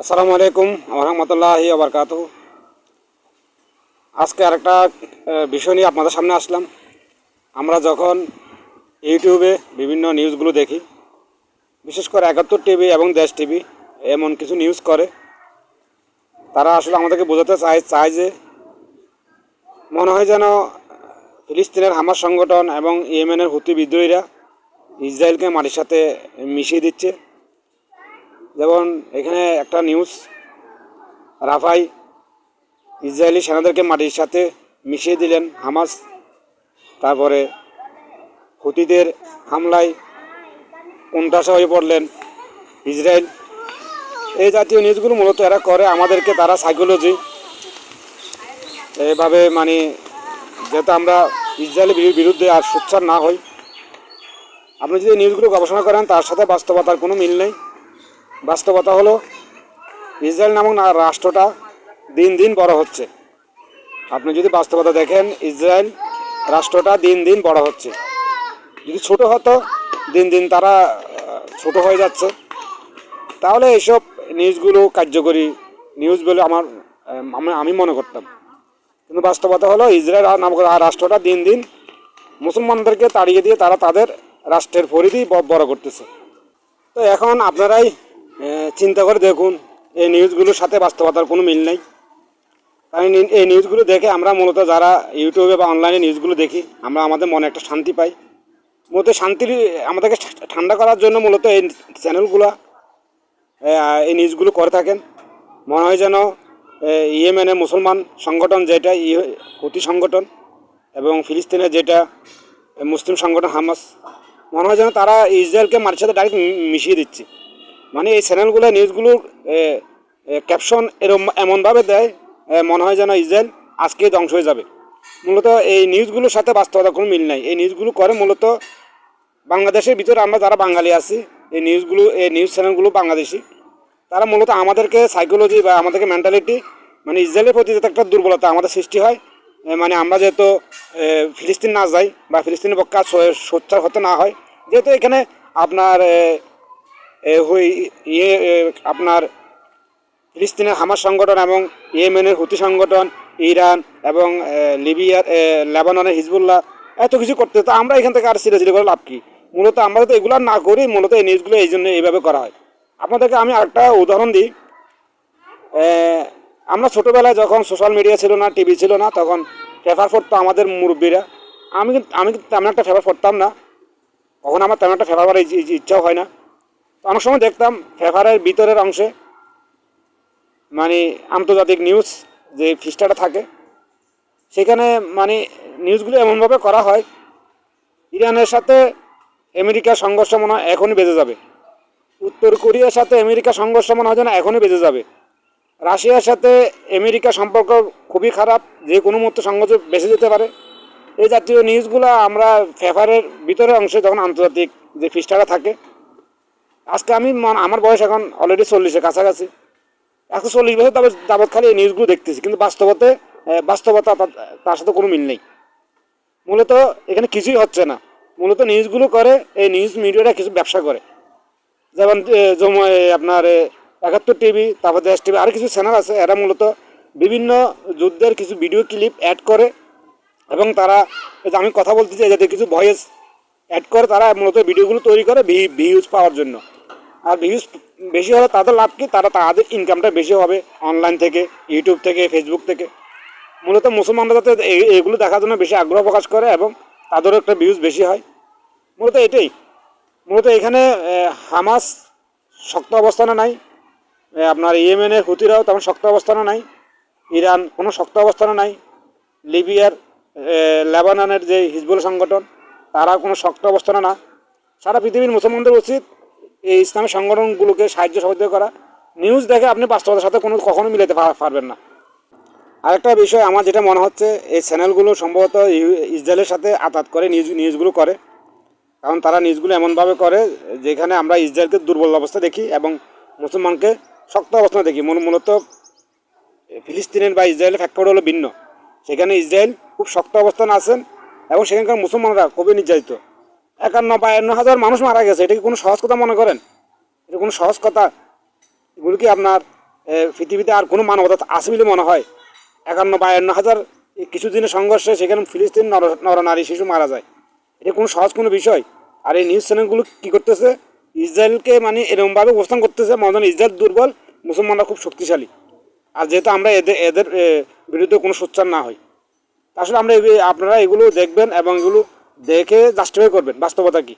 আসসালামু আলাইকুম রহমতুল্লাহি আবরকাত আজকে আরেকটা বিষয় নিয়ে আপনাদের সামনে আসলাম। আমরা যখন ইউটিউবে বিভিন্ন নিউজগুলো দেখি, বিশেষ করে একাত্তর টিভি এবং দেশ টিভি এমন কিছু নিউজ করে, তারা আসলে আমাদেরকে বোঝাতে চায় চায় যে মনে হয় যেন ফিলিস্তিনের হামাস সংগঠন এবং ইয়েমেনের হুতি বিদ্রোহীরা ইসরায়েলকে মাটির সাথে মিশিয়ে দিচ্ছে। যেমন এখানে একটা নিউজ রাফাই ইসরায়েলি সেনাদেরকে মাটির সাথে মিশিয়ে দিলেন হামাস। তারপরে হুতিদের হামলায় কোনটাসা হয়ে পড়লেন ইসরায়েল। এই জাতীয় নিউজগুলো মূলত এরা করে, আমাদেরকে তারা সাইকোলজি এভাবে মানে যাতে আমরা ইসরায়েলের বিরু- বিরুদ্ধে আর সোচ্চার না হই। আপনি যদি নিউজগুলো গবেষণা করেন, তার সাথে বাস্তবতার কোনো মিল নেই। বাস্তবতা হলো ইসরায়েল নামক রাষ্ট্রটা দিন দিন বড় হচ্ছে। আপনি যদি বাস্তবতা দেখেন, ইসরায়েল রাষ্ট্রটা দিন দিন বড় হচ্ছে। যদি ছোট হতো, দিন দিন তারা ছোট হয়ে যাচ্ছে। তাহলে এইসব নিউজগুলো কার্যকরী নিউজ বলে আমার আমি- মনে করতাম। কিন্তু বাস্তবতা হলো, ইসরায়েল নামক রাষ্ট্রটা দিন দিন মুসলমানদেরকে তাড়িয়ে দিয়ে তারা তাদের রাষ্ট্রের পরিধি বড় করতেছে। তো এখন আপনারাই চিন্তা করে দেখুন, এই নিউজগুলোর সাথে বাস্তবতার কোনো মিল নেই। কারণ এই- নিউজগুলো দেখে আমরা মূলত যারা ইউটিউবে বা অনলাইনে নিউজগুলো দেখি, আমরা আমাদের মনে একটা শান্তি পাই। মূলত শান্তির, আমাদেরকে ঠান্ডা করার জন্য মূলত এই চ্যানেলগুলো এই নিউজগুলো করে থাকেন। মনে হয় যেন ইয়েমেনের মুসলমান সংগঠন যেটা হুতি সংগঠন এবং ফিলিস্তিনের যেটা মুসলিম সংগঠন হামাস, মনে হয় যেন তারা ইসরায়েলকে মাটির সাথে ডাইরেক্ট মিশিয়ে দিচ্ছে। মানে এই চ্যানেলগুলো নিউজগুলোর ক্যাপশন এরম, এমনভাবে দেয় মনে হয় যেন ইসরায়েল আজকে ধ্বংস হয়ে যাবে। মূলত এই নিউজগুলোর সাথে বাস্তবতা কোনো মিল নাই। এই নিউজগুলো করে মূলত বাংলাদেশের ভিতরে আমরা যারা বাঙালি আছি, এই নিউজগুলো, এই নিউজ চ্যানেলগুলো বাংলাদেশি। তারা মূলত আমাদেরকে সাইকোলজি বা আমাদেরকে মেন্টালিটি মানে ইসরায়েলের প্রতি যাতে একটা দুর্বলতা আমাদের সৃষ্টি হয় মানে আমরা যেহেতু ফিলিস্তিন না যাই বা ফিলিস্তিনের পক্ষে সোচ্চার হতে না হয়, যেহেতু এখানে আপনার হই- ইয়ে আপনার ফিলিস্তিনের হামাস সংগঠন এবং ইয়েমেনের হুতি সংগঠন, ইরান এবং লিবিয়ার লেবাননের হিজবুল্লাহ এত কিছু করতে তো আমরা এখান থেকে আর সিরিয়াসলি করে লাভ কি? মূলত আমরা তো এগুলো না করি, মূলত এই নিউজগুলো এই জন্য এইভাবে করা হয়। আপনাদেরকে আমি একটা উদাহরণ দিই। আমরা ছোটোবেলায় যখন সোশ্যাল মিডিয়া ছিল না টিভি ছিল না, তখন পেপার পড়তো আমাদের মুরব্বীরা। আমি আমি তেমন একটা পেপার পড়তাম না। কখন আমার তেমন একটা পেপার পড়ার ইচ্ছে- ইচ্ছে- ইচ্ছাও হয় না। অনেক সময় দেখতাম পেপারের ভিতরের অংশে মানে আন্তর্জাতিক নিউজ যে ফিস্টাটা থাকে, সেখানে মানে নিউজগুলো এমনভাবে করা হয়, ইরানের সাথে আমেরিকার সংঘর্ষ মনে হয় এখনই বেজে যাবে। উত্তর কোরিয়ার সাথে আমেরিকা সংঘর্ষ মনে হয় যেন এখনই বেজে যাবে। রাশিয়ার সাথে আমেরিকা সম্পর্ক খুবই খারাপ, যে কোনো মুহূর্তে সংঘর্ষ বেঁচে যেতে পারে। এই জাতীয় নিউজগুলো আমরা পেপারের ভিতরের অংশে যখন আন্তর্জাতিক যে ফিস্টাটা থাকে আজকে আমি আমার বয়স এখন অলরেডি চল্লিশের কাছাকাছি। এখন চল্লিশ বছর তারপর যাবৎ খালি এই নিউজগুলো দেখতেছি, কিন্তু বাস্তবতে বাস্তবতা তার- সাথে কোনো মিল নেই। মূলত এখানে কিছুই হচ্ছে না। মূলত নিউজগুলো করে, এই নিউজ মিডিয়াটা কিছু ব্যবসা করে। যেমন আপনার একাত্তর টিভি, তারপর দেশ টিভি আরও কিছু চ্যানেল আছে। এরা মূলত বিভিন্ন যুদ্ধের কিছু ভিডিও ক্লিপ অ্যাড করে এবং তারা আমি কথা বলতেছি যাতে কিছু ভয়েস অ্যাড করে, তারা মূলত ভিডিওগুলো তৈরি করে ভিউজ পাওয়ার জন্য। আর ভিউজ বেশি হলে তাদের লাভ কি? তারা তাদের ইনকামটা বেশি হবে অনলাইন থেকে ইউটিউব থেকে ফেসবুক থেকে। মূলত মুসলমানরা যাতে এগুলো দেখার জন্য বেশি আগ্রহ প্রকাশ করে এবং তাদেরও একটা ভিউজ বেশি হয়। মূলত এটাই। মূলত এখানে হামাস শক্ত অবস্থানে নাই। আপনার ইয়েমেনের হুতিরাও তেমন শক্ত অবস্থানে নাই। ইরান কোনো শক্ত অবস্থানে নাই। লিবিয়ার লেবাননের যে হিজবুল সংগঠন তারা কোনো শক্ত অবস্থানে না। সারা পৃথিবীর মুসলমানদের উচিত এই ইসলামী সংগঠনগুলোকে সাহায্য সহযোগিতা করা। নিউজ দেখে আপনি বাস্তবতার সাথে কোনো কখনো মিলাতে পারবেন না। আরেকটা বিষয়, আমার যেটা মনে হচ্ছে, এই চ্যানেলগুলো সম্ভবত ইসরায়েলের সাথে আতাত করে নিউজ নিউজগুলো করে। কারণ তারা নিউজগুলো এমনভাবে করে, যেখানে আমরা ইসরায়েলকে দুর্বল অবস্থা দেখি এবং মুসলমানকে শক্ত অবস্থা দেখি। মূল- মূলত ফিলিস্তিনের বা ইসরায়েলের ফ্যাক্টর হলো ভিন্ন। সেখানে ইসরায়েল খুব শক্ত অবস্থানে আছেন এবং সেখানকার মুসলমানরা খুবই নির্যাতিত। একান্ন বায়ান্ন হাজার মানুষ মারা গেছে। এটা কি কোনো সহজ কথা মনে করেন? এটা কোনো সহজ কথা? এগুলো কি আপনার পৃথিবীতে আর কোনো মানবতা আছে বলে মনে হয়? একান্ন বায়ান্ন হাজার কিছুদিনের সংঘর্ষে সেখানে ফিলিস্তিন নর, নরনারী শিশু মারা যায়। এটা কোনো সহজ কোনো বিষয়? আর এই নিউজ চ্যানেলগুলো কী করতেছে? ইসরায়েলকে মানে এরকমভাবে উপস্থান করতেছে, মনে ইসরায়েল দুর্বল, মুসলমানরা খুব শক্তিশালী। আর যেহেতু আমরা এদের এদের বিরুদ্ধে কোনো সোচ্চার না হই। আসলে আমরা আপনারা এগুলো দেখবেন এবং এগুলো দেখে জাস্টিফাই করবেন বাস্তবতা কী?